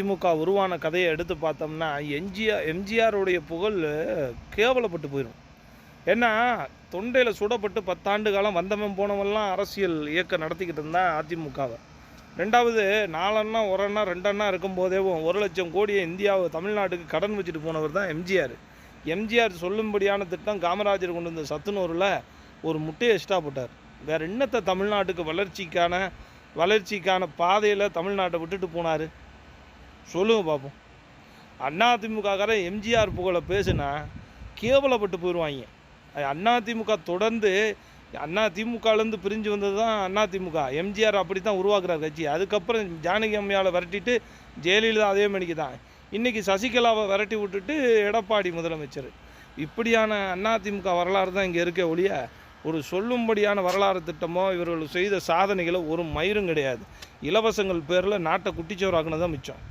திமுக உருவான கதையை எடுத்து பார்த்தோம்னா எம்ஜிஆர் எம்ஜிஆருடைய புகழ் கேவலப்பட்டு போயிடும் ஏன்னா தொண்டையில் சுடப்பட்டு பத்தாண்டு காலம் வந்தவன் போனவெல்லாம் அரசியல் இயக்கம் நடத்திக்கிட்டு இருந்தான் அதிமுகவை. ரெண்டாவது நாலண்ணா ஒரு அண்ணா ரெண்டண்ணா இருக்கும்போதேவும் ஒரு லட்சம் கோடியை இந்தியாவை தமிழ்நாட்டுக்கு கடன் வச்சுட்டு போனவர் தான் எம்ஜிஆர். எம்ஜிஆர் சொல்லும்படியான திட்டம் காமராஜர் கொண்டு வந்த சத்துணூரில் ஒரு முட்டையை எக்ஸ்ட்ரா போட்டார். இன்னத்தை என்னத்தை தமிழ்நாட்டுக்கு வளர்ச்சிக்கான வளர்ச்சிக்கான பாதையில் தமிழ்நாட்டை விட்டுட்டு போனார்? சொல்லுங்கள் பார்ப்போம் அதிமுககாரன் எம்ஜிஆர் புகழை பேசுனா கேவலப்பட்டு போயிடுவாங்க அதிமுக தொடர்ந்து அண்ணா திமுகலேருந்து பிரிஞ்சு வந்தது தான் அதிமுக எம்ஜிஆர் அப்படி தான் உருவாக்குறார் கட்சி. அதுக்கப்புறம் ஜானகி அம்மையால் விரட்டிட்டு ஜெயலலிதா அதே மணிக்கு தான். இன்றைக்கி சசிகலாவை விரட்டி விட்டுட்டு எடப்பாடி முதலமைச்சர். இப்படியான அதிமுக வரலாறு தான் இங்கே இருக்க ஒழிய ஒரு சொல்லும்படியான வரலாறு திட்டமோ இவர்கள் செய்த சாதனைகளோ ஒரு மயிரும் கிடையாது. இலவசங்கள் பேரில் நாட்டை குட்டிச்சோறாக்குனது தான் மிச்சம்.